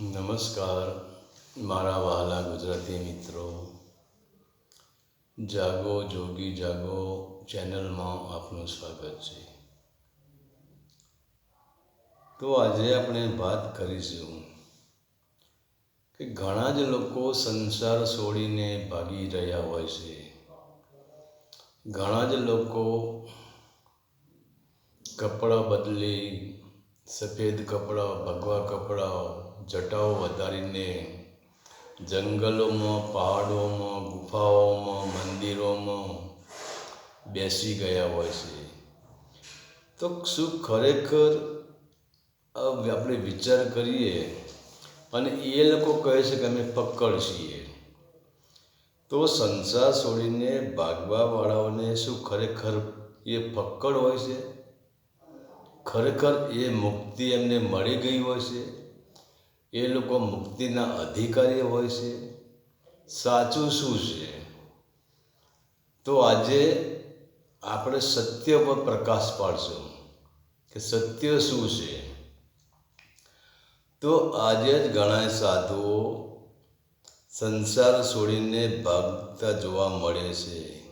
નમસ્કાર, મારા વહાલા ગુજરાતી મિત્રો. જાગો, જોગી જાગો ચેનલમાં આપનું સ્વાગત છે. તો આજે આપણે વાત કરીશું કે ઘણા જ લોકો સંસાર છોડીને ભાગી રહ્યા હોય છે. ઘણા જ લોકો કપડાં બદલી, સફેદ કપડાં, ભગવા કપડાં જટાઓ વધારીને જંગલોમાં, પહાડોમાં, ગુફાઓમાં, મંદિરોમાં બેસી ગયા હોય છે. તો શું ખરેખર આપણે વિચાર કરીએ? અને એ લોકો કહે છે કે અમે પક્કડ છીએ. તો સંસાર છોડીને ભાગવાવાળાઓને શું ખરેખર એ પક્કડ હોય છે? ખરેખર એ મુક્તિ એમને મળી ગઈ હોય છે? એ લોકો મુક્તિના અધિકારી હોય છે. સાચું શું છે? તો આજે આપણે સત્ય પર પ્રકાશ પાડશું કે સત્ય શું છે. તો આજે જ ઘણા સાધુઓ સંસાર છોડીને ભાગતા જોવા મળે છે.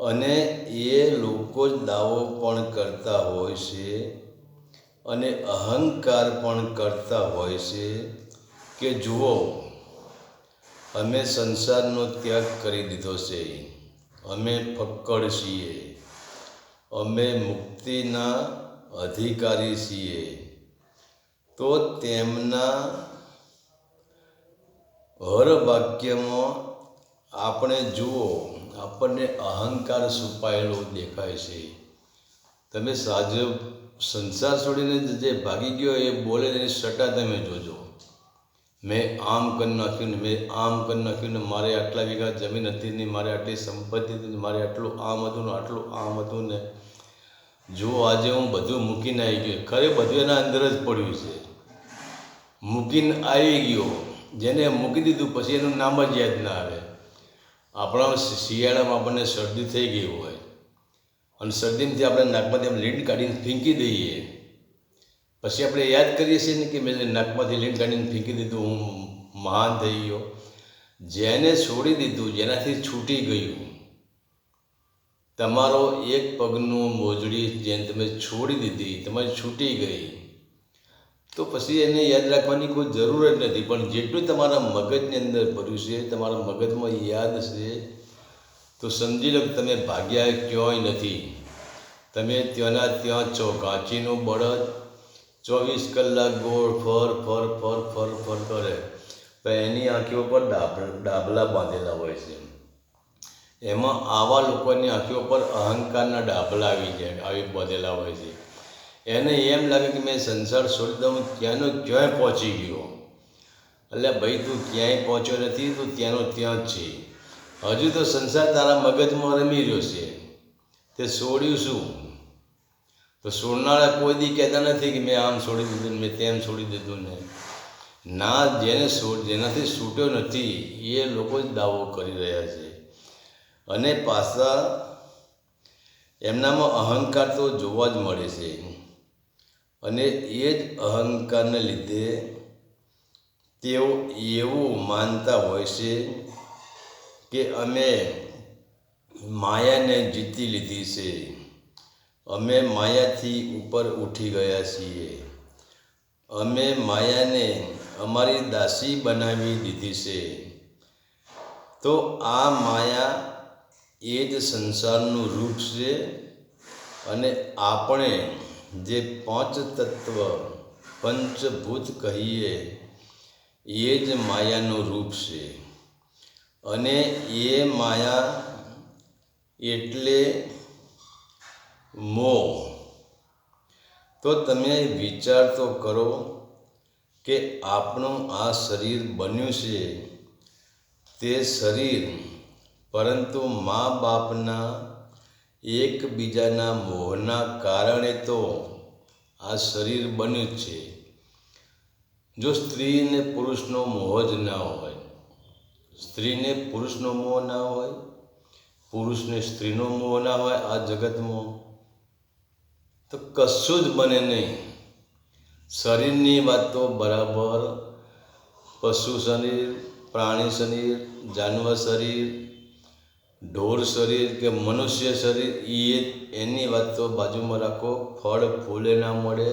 અને એ લોકો જ દાવો પણ કરતા હોય છે અને અહંકાર પણ કરતા હોય છે કે જુઓ, અમે સંસારનો ત્યાગ કરી દીધો છે. અમે ફક્કડ છીએ. અમે મુક્તિના અધિકારી છીએ. તો તેમના હર વાક્યમાં આપણે જુઓ, આપણને અહંકાર છુપાયેલો દેખાય છે. તમે સાજો સંસાર છોડીને જે ભાગી ગયો એ બોલે એની સટા તમે જોજો. મેં આમ કરી નાખ્યું ને મેં આમ કરી નાખ્યું ને મારે આટલા વીઘા જમીન હતી ને મારે આટલી સંપત્તિ હતી મારે આટલું આમ હતું ને આટલું આમ હતું ને જો આજે હું બધું મૂકીને આવી ગયો. ખરે બધું એના અંદર જ પડ્યું છે. મૂકીને આવી ગયો. જેને મૂકી દીધું પછી એનું નામ જ યાદ ના આવે. આપણા શિયાળામાં આપણને શરદી થઈ ગઈ હોય. અને શરદીમાંથી આપણે નાકમાંથી આમ લીંડ કાઢીને ફીંકી દઈએ. પછી આપણે યાદ કરીએ છીએ ને કે મેં નાકમાંથી લીંડ કાઢીને ફીંકી દીધું, હું મહાન થઈ ગયો. જેને છોડી દીધું, જેનાથી છૂટી ગયું. તમારો એક પગનું મોજડી જેને તમે છોડી દીધી, તમારી છૂટી ગઈ. તો પછી એને યાદ રાખવાની કોઈ જરૂર જ નથી, પણ જેટલું તમારા મગજની અંદર ભર્યું છે, તમારા મગજમાં યાદ છે તો સમજી લો કે તમે ભાગ્યા ક્યાંય નથી. તમે ત્યાંના ત્યાં છો ઘાંચીનું બળદ, ચોવીસ કલાક ગોળ ફર ફર ફર ફર ફર કરે. તો એની આંખીઓ પર ડાબલા બાંધેલા હોય છે. એમાં આવા લોકોની આંખીઓ પર અહંકારના ડાબલા આવી જાય, આવી બાંધેલા હોય છે. એને એમ લાગે કે મેં સંસાર છોડી દઉં ત્યાંનો ક્યાંય પહોંચી ગયો. એટલે ભાઈ, તું ક્યાંય પહોંચ્યો નથી, તું ત્યાંનો ત્યાં જ છે. હજુ તો સંસાર તારા મગજમાં રમી રહ્યો છે. તે છોડ્યું શું? તો છોડનારા કોઈ દી કહેતા નથી કે મેં આમ છોડી દીધું મેં તેમ છોડી દીધું ને. ના, જેને જેનાથી છૂટ્યો નથી, એ લોકો જ દાવો કરી રહ્યા છે. અને પાછા એમનામાં અહંકાર તો જોવા જ મળે છે. અને એ જ અહંકારને લીધે તેઓ એવું માનતા હોય છે કે અમે માયાને જીતી લીધી છે. અમે માયાથી ઉપર ઉઠી ગયા છીએ. અમે માયાને અમારી દાસી બનાવી દીધી છે. તો આ માયા એ જ સંસારનું રૂપ છે અને આપણે જે પાંચ તત્વ પંચભૂત કહીએ, એ જ માયાનું રૂપ છે. અને એ માયા એટલે મોહ તો તમે વિચાર તો કરો કે આપણું આ શરીર બન્યું છે. તે શરીર પરંતુ મા બાપના એકબીજાના મોહના કારણે તો આ શરીર બન્યું છે. જો સ્ત્રીને પુરુષનો મોહ જ ના હોય સ્ત્રીને પુરુષનો મોહ ના હોય, પુરુષને સ્ત્રીનો મોહ ના હોય, આ જગતમાં તો કશું જ બને નહીં. શરીરની વાત તો બરાબર, પશુ શરીર, પ્રાણી શરીર, જાનવર શરીર, ઢોર શરીર કે મનુષ્ય શરીર એ એની વાત તો બાજુમાં રાખો. ફળ ફૂલે ના મળે,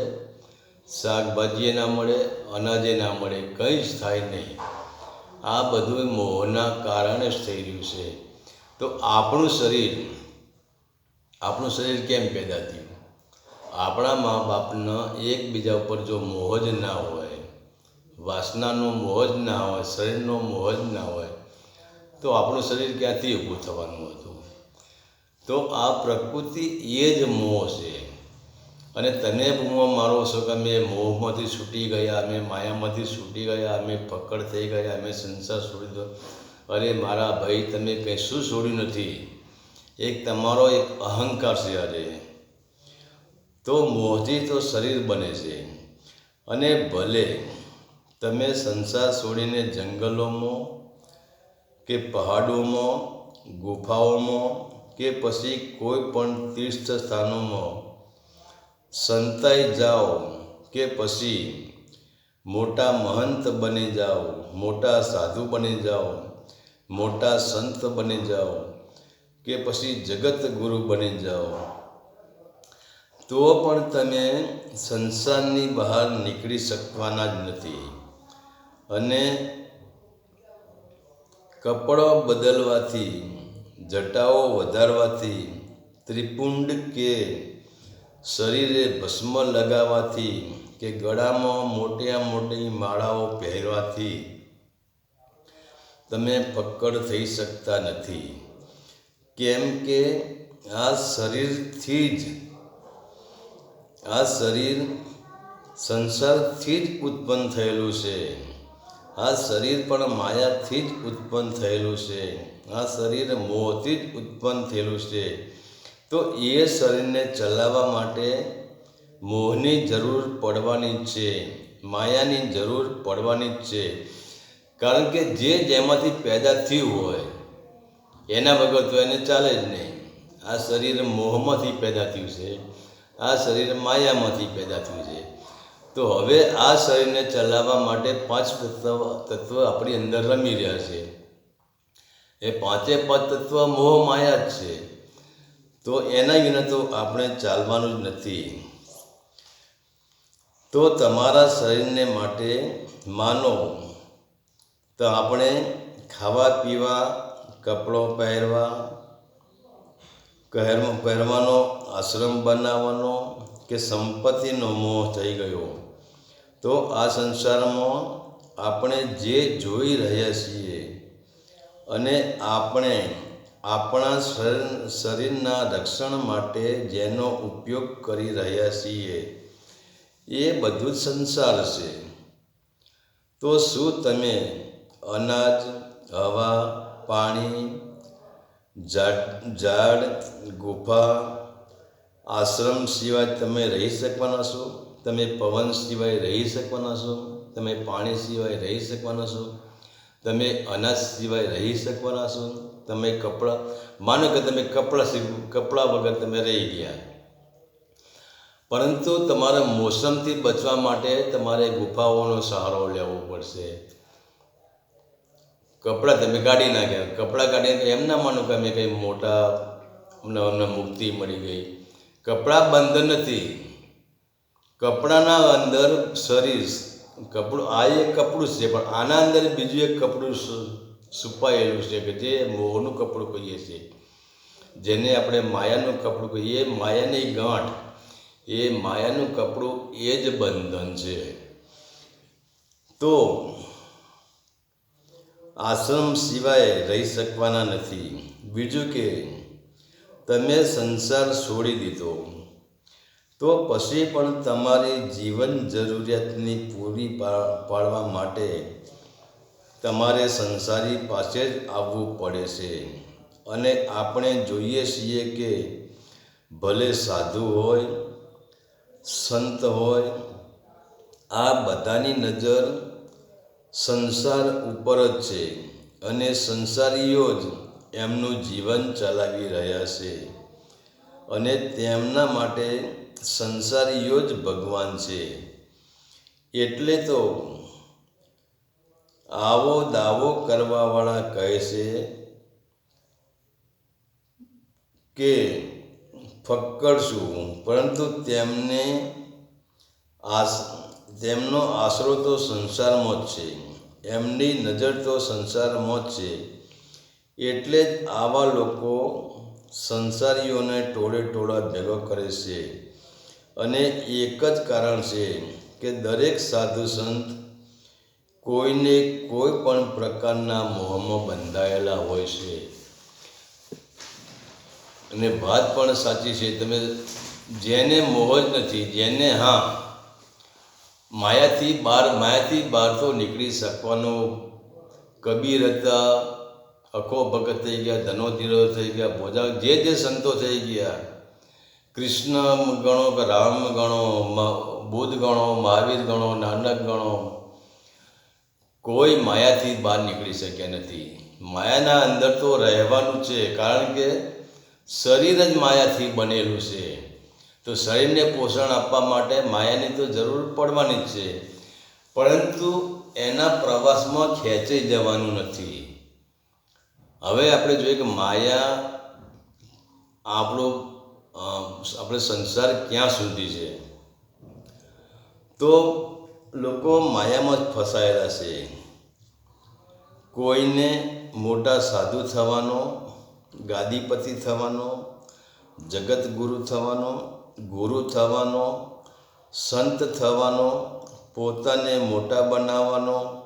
શાકભાજીએ ના મળે, અનાજે ના મળે, કંઈ જ થાય નહીં. આ બધું મોહના કારણે જ થઈ રહ્યું છે. તો આપણું શરીર આપણું શરીર કેમ પેદા થયું? આપણા મા બાપના એકબીજા ઉપર જો મોહ જ ના હોય, વાસનાનો મોહ જ ના હોય, શરીરનો મોહ જ ના હોય, તો આપણું શરીર ક્યાંથી ઊભું થવાનું હતું? તો આ પ્રકૃતિ એ જ મોહ છે. અને તને હું મારો છો કે અમે મોહમાંથી છૂટી ગયા, અમે માયામાંથી છૂટી ગયા, અમે પકડ થઈ ગયા, અમે સંસાર છોડી દો અરે મારા ભાઈ, તમે કશું છોડ્યું નથી. એક તમારો એક અહંકાર છે આજે. તો મોહથી તો શરીર બને છે. અને ભલે તમે સંસાર છોડીને જંગલોમાં કે પહાડોમાં, ગુફાઓમાં કે પછી કોઈ પણ તીર્થ સ્થાનોમાં સંતાઈ જાઓ કે પછી મોટા મહંત બની જાઓ, મોટા સાધુ બની જાઓ, મોટા સંત બની જાઓ કે પછી જગત ગુરુ બની જાઓ. તો પણ તમે સંસારની બહાર નીકળી શકવાના જ નથી. અને કપડો બદલવાથી, જટાઓ વધારવાથી, ત્રિપુંડ કે શરીરે ભસ્મ લગાવવાથી કે ગળામાં મોટિયા મોટી માળાઓ પહેરવાથી તમે પક્કડ થઈ શકતા નથી. કેમ કે આ શરીરથી જ, આ શરીર સંસારથી જ ઉત્પન્ન થયેલું છે. આ શરીર પણ માયાથી જ ઉત્પન્ન થયેલું છે. આ શરીર મોહથી જ ઉત્પન્ન થયેલું છે. તો એ શરીરને ચલાવવા માટે મોહની જરૂર પડવાની છે, માયાની જરૂર પડવાની છે. કારણ કે જે જેમાંથી પેદા થયું હોય, એના વગર તો એને ચાલે જ નહીં. આ શરીર મોહમાંથી પેદા થયું છે, આ શરીર માયામાંથી પેદા થયું છે. તો હવે આ શરીરને ચલાવવા માટે પાંચ તત્વ તત્વ આપણી અંદર રમી રહ્યા છે. એ પાંચે પાંચ તત્વ મોહ, માયા જ છે. તો એના વિના તો આપણે ચાલવાનું જ નથી. તો તમારા શરીરને માટે માનો તો આપણે ખાવા, પીવા, કપડો પહેરવા કહેર પહેરવાનો, આશ્રમ બનાવવાનો કે સંપત્તિનો મોહ થઈ ગયો, તો આ સંસારમાં આપણે જે જોઈ રહ્યા છીએ અને આપણે આપણા શરીર, શરીરના રક્ષણ માટે જેનો ઉપયોગ કરી રહ્યા છીએ. એ બધું જ સંસાર છે. તો શું તમે અનાજ, હવા, પાણી, ઝાડ ગુફા, આશ્રમ સિવાય તમે રહી શકવાના છો? તમે પવન સિવાય રહી શકવાના છો? તમે પાણી સિવાય રહી શકવાના છો? તમે અનાજ સિવાય રહી શકવાના છો? તમે કપડાં, માનો કે તમે કપડાં કપડાં વગર તમે રહી ગયા. પરંતુ તમારે મોસમથી બચવા માટે તમારે ગુફાઓનો સહારો લેવો પડશે. કપડાં તમે કાઢી નાખ્યા. કપડાં કાઢીને એમ ના માનો કે અમે કંઈ મોટા, અમને મુક્તિ મળી ગઈ. કપડાં બંધ નથી. કપડાના અંદર શરીર, કપડું, આ એક કપડું છે, પણ આના અંદર બીજું એક કપડું છુપાયેલું છે કે જે મોહનું કપડું કહીએ છીએ. જેને આપણે માયાનું કપડું કહીએ, માયાની ગાંઠ. એ માયાનું કપડું એ જ બંધન છે. તો આશ્રમ સિવાય રહી શકવાના નથી. બીજું કે તમે સંસાર છોડી દીધો. તો પછી પણ તમારી જીવન જરૂરિયાતની પૂરી પાડવા માટે તમારે સંસારી પાસે જ આવવું પડે છે. અને આપણે જોઈએ છીએ કે ભલે સાધુ હોય, સંત હોય, આ બધાની નજર સંસાર ઉપર જ છે અને સંસારીઓ જ એમનું જીવન ચલાવી રહ્યા છે. અને તેમના માટે સંસારીઓ જ ભગવાન છે. એટલે તો આવો દાવો કરવાવાળા કહે છે કે ફક્કડશું પરંતુ તેમને આસ, તેમનો આશરો તો સંસારમાં જ છે. એમની નજર તો સંસારમાં જ છે. એટલે જ આવા લોકો સંસારીઓને ટોળે ટોળા ભેગો કરે છે. અને એક જ કારણ છે કે દરેક સાધુ સંત કોઈને કોઈ પણ પ્રકારના મોહમાં બંધાયેલા હોય છે. અને વાત પણ સાચી છે, તમે જેને મોહ જ નથી, જેને હા, માયાથી બહાર માયાથી બહાર તો નીકળી શકવાનો કબીર હતા અખો ભગત થઈ ગયા, ધનોધીરો થઈ ગયા ભોજા જે જે સંતો થઈ ગયા, કૃષ્ણ ગણો કે રામ ગણો બુદ્ધ ગણો, મહાવીર ગણો, નાનક ગણો કોઈ માયાથી બહાર નીકળી શક્યા નથી. માયાના અંદર તો રહેવાનું છે, કારણ કે શરીર જ માયાથી બનેલું છે. તો શરીરને પોષણ આપવા માટે માયાની તો જરૂર પડવાની જ છે. પરંતુ એના પ્રવાસમાં ખેંચાઈ જવાનું નથી. હવે આપણે જોઈએ કે માયા આપણો આપણે સંસાર ક્યાં સુધી છે? તો લોકો માયામાં જ ફસાયેલા છે. કોઈને મોટા સાધુ થવાનો, ગાદીપતિ થવાનો, જગતગુરુ થવાનો, ગુરુ થવાનો, સંત થવાનો, પોતાને મોટા બનાવવાનો,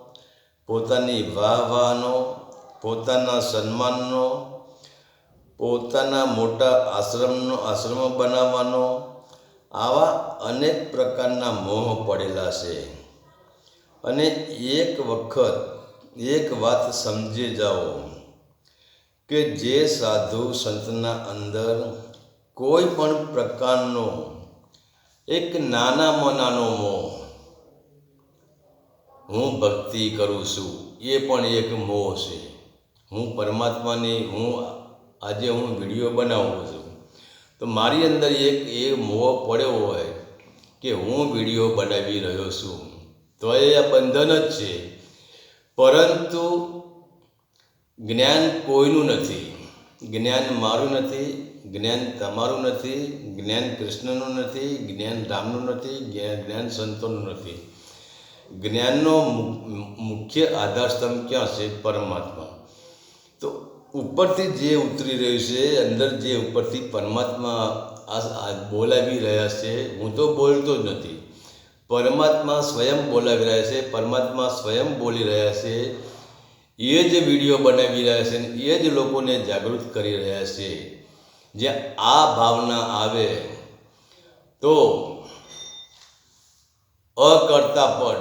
પોતાની વાહ વાહનો, પોતાના સન્માનનો, પોતાના મોટા આશ્રમનો આશ્રમ બનાવવાનો, આવા અનેક પ્રકારના મોહ પડેલા છે. અને એક વખત એક વાત સમજી જાઓ કે જે સાધુ સંતના અંદર કોઈ પણ પ્રકારનો, એક નાનામાં નાનો મોહ હું ભક્તિ કરું છું, એ પણ એક મોહ છે. હું પરમાત્માની, હું આજે હું વીડિયો બનાવું છું. તો મારી અંદર એક એ મોહ પડ્યો હોય કે હું વીડિયો બનાવી રહ્યો છું. તો એ આ બંધન જ છે. પરંતુ જ્ઞાન કોઈનું નથી. જ્ઞાન મારું નથી, જ્ઞાન તમારું નથી, જ્ઞાન કૃષ્ણનું નથી, જ્ઞાન રામનું નથી, જ્ઞાન સંતોનું નથી. જ્ઞાનનો મુખ્ય આધારસ્તંભ ક્યાં છે? પરમાત્મા. તો ઉપરથી જે ઉતરી રહ્યું છે, અંદર જે ઉપરથી પરમાત્મા આ બોલાવી રહ્યા છે, હું તો બોલતો જ નથી. પરમાત્મા સ્વયં બોલાવી રહ્યા છે પરમાત્મા સ્વયં બોલી રહ્યા છે એ જ વિડીયો બનાવી રહ્યા છે અને એ જ લોકોને જાગૃત કરી રહ્યા છે જ્યાં આ ભાવના આવે તો अकर्ता पद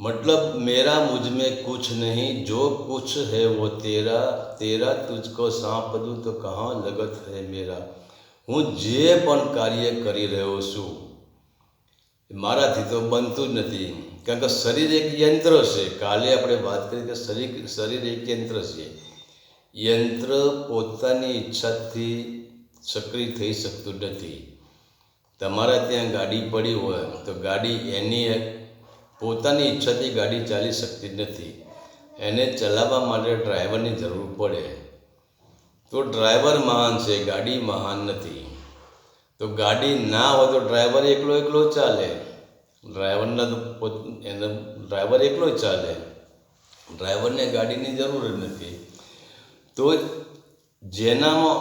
मतलब मेरा मुझ में कुछ नहीं जो कुछ है वो तेरा तेरा तुझको सांप दूँ तो कहाँ लगत है मेरा હું જે પણ કાર્ય કરી રહ્યો છું મારાથી તો બનતું જ નથી. કારણ કે શરીર એક યંત્ર છે. કાલે આપણે વાત કરી કે શરીર શરીર એક યંત્ર છે. યંત્ર પોતાની ઈચ્છાથી સક્રિય થઈ શકતું નથી. તમારા ત્યાં ગાડી પડી હોય તો ગાડી એની પોતાની ઈચ્છાથી ગાડી ચાલી શકતી નથી. એને ચલાવવા માટે ડ્રાઈવરની જરૂર પડે. તો ડ્રાઈવર મહાન છે. ગાડી મહાન નથી. તો ગાડી ના હોય તો ડ્રાઈવર એકલો એકલો ચાલે. ડ્રાઈવરના તો એને ડ્રાઈવર એકલો ચાલે. ડ્રાઈવરને ગાડીની જરૂર જ નથી. તો જેનામાં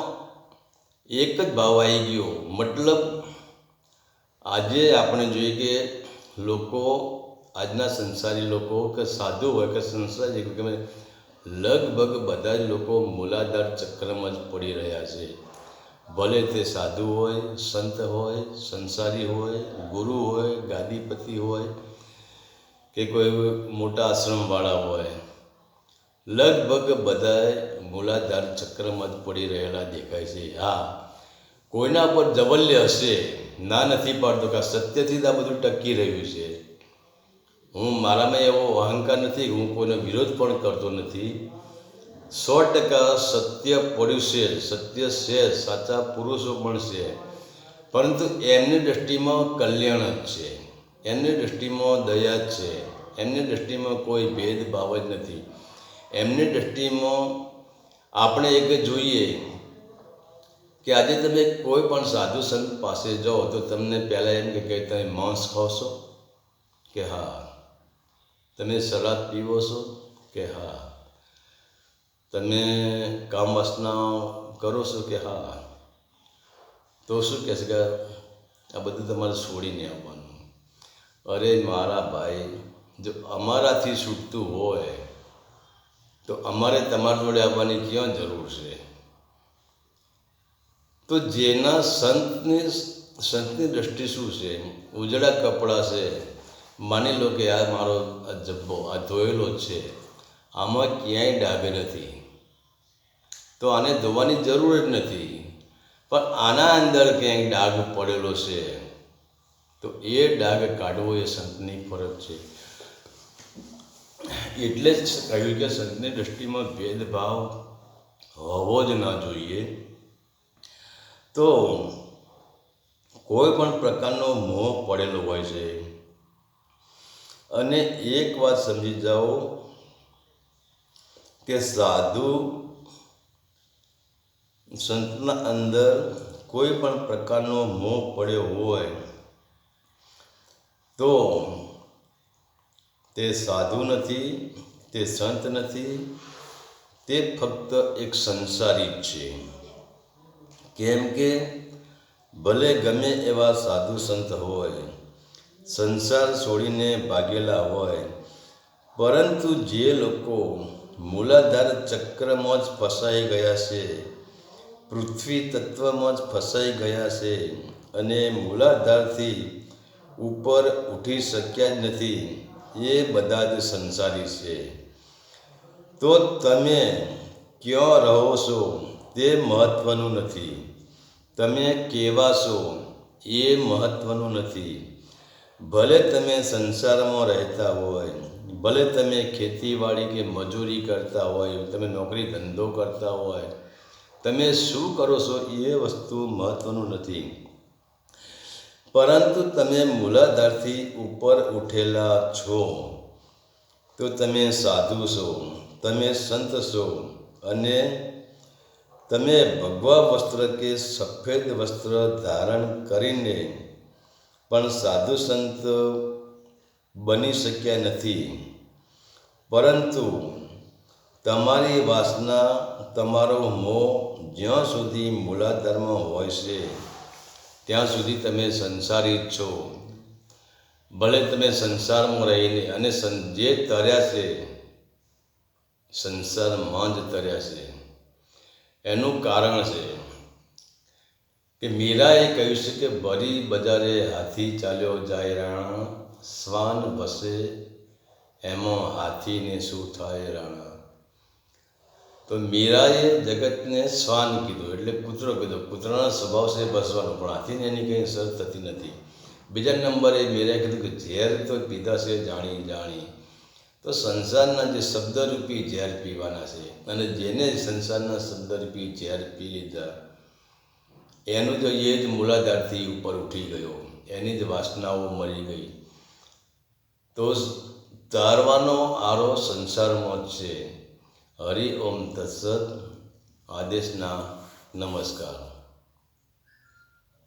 એક જ ભાવ આવી ગયો. મતલબ આજે આપણે જોઈએ કે લોકો, આજના સંસારી લોકો કે સાધુ હોય કે સંસારી કે લગભગ બધા જ લોકો મૂલાધાર ચક્રમાં જ પડી રહ્યા છે. ભલે તે સાધુ હોય, સંત હોય, સંસારી હોય, ગુરુ હોય, ગાદીપતિ હોય કે કોઈ મોટા આશ્રમવાળા હોય, લગભગ બધાએ મૂલાધાર ચક્રમાં જ પડી રહેલા દેખાય છે. હા, કોઈના પર જવલ્ય હશે, ના નથી પાડતો કે સત્યથી જ આ બધું ટકી રહ્યું છે. હું મારામાં એવો અહંકાર નથી, હું કોઈનો વિરોધ પણ કરતો નથી. સો ટકા સત્ય પડ્યું છે સત્ય છે, સાચા પુરુષો પણ છે. પરંતુ એમની દૃષ્ટિમાં કલ્યાણ જ છે. એમની દૃષ્ટિમાં દયા જ છે. એમની દૃષ્ટિમાં કોઈ ભેદભાવ જ નથી. એમની દૃષ્ટિમાં આપણે એક જોઈએ કે આજે તમે કોઈ પણ સાધુ સંત પાસે જાઓ તો તમને પહેલાં એમ કે તમે માંસ ખાવ છો કે હા. તમે સલાદ પીવો છો કે હા. તમે કામ વાસના કરો છો કે હા? તો શું કહે છે કે આ બધું તમારે છોડીને આવવાનું? અરે મારા ભાઈ, જો અમારાથી છૂટતું હોય, તો અમારે તમારા જોડે આવવાની ક્યાં જરૂર છે? તો જેના સંતની સંતની દ્રષ્ટિ શું છે? ઉજળા કપડાં છે. માની લો કે આ મારો આ જબ્બો, આ ધોયેલો છે. આમાં ક્યાંય ડાબે નથી. તો આને ધોવાની જરૂર જ નથી. પણ આના અંદર ક્યાંક ડાઘ પડેલો છે, તો એ ડાઘ કાઢવો એ સંતની ફરજ છે. એટલે જ કહ્યું કે સંતની દૃષ્ટિમાં ભેદભાવ હોવો જ ના જોઈએ. તો કોઈ પણ પ્રકારનો મોહ પડેલો હોય છે. અને એક વાત સમજી જાઓ કે સાધુ સંતના અંદર કોઈ પણ પ્રકારનો મોહ પડ્યો હોય, તો તે સાધુ નથી, તે સંત નથી, તે ફક્ત એક સંસારી છે. કેમ કે ભલે ગમે એવા સાધુ સંત હોય, સંસાર છોડીને ભાગેલા હોય, પરંતુ જે લોકો મૂલાધાર ચક્રમાં જ ફસાઈ ગયા છે. પૃથ્વી તત્વમાં જ ફસાઈ ગયા છે અને મૂલાધારથી ઉપર ઉઠી શક્યા જ નથી. એ બધા જ સંસારી છે. તો તમે ક્યાં રહો છો? તે મહત્ત્વનું નથી. તમે કેવા છો? એ મહત્ત્વનું નથી. ભલે તમે સંસારમાં રહેતા હોય ભલે તમે ખેતીવાડી કે મજૂરી કરતા હોય, તમે નોકરી ધંધો કરતા હોય, તમે શું કરો છો એ વસ્તુ મહત્ત્વનું નથી. પરંતુ તમે મૂલાધારથી ઉપર ઉઠેલા છો, તો તમે સાધુ છો, તમે સંત છો અને તમે ભગવા વસ્ત્ર કે સફેદ વસ્ત્ર ધારણ કરીને પણ સાધુ સંત બની શક્યા નથી. પરંતુ તમારી વાસના, તમારો મોહ જ્યાં સુધી મૂલાધારમાં હોય છે, ત્યાં સુધી તમે સંસારી છો. ભલે તમે સંસારમાં રહીને અને જે તર્યા છે, સંસારમાં જ તર્યા છે. એનું કારણ છે કે મીરાએ કહ્યું છે કે ભરી બજારે હાથી ચાલ્યો જાય રાણા શ્વાન વસે એમાં હાથીને શું થાય રાણા? તો મીરાએ જગતને શ્વાન કીધું, એટલે કૂતરો કીધો કૂતરાના સ્વભાવ છે બસવાનો પણ હાથીને એની કંઈ અસર થતી નથી. બીજા નંબરે મીરાએ કીધું કે ઝેર તો પીધા છે, જાણી જાણી. તો સંસારના જે શબ્દરૂપી ઝેર પીવાના છે, અને જેને સંસારના શબ્દરૂપી ઝેર પી લીધા, એનું જો એ જ મૂલાધારથી ઉપર ઉઠી ગયો. એની જ વાસનાઓ મરી ગઈ. તો તારવાનો આરો સંસારમાં છે. હરિ ઓમ તત્સત. આદેશના નમસ્કાર.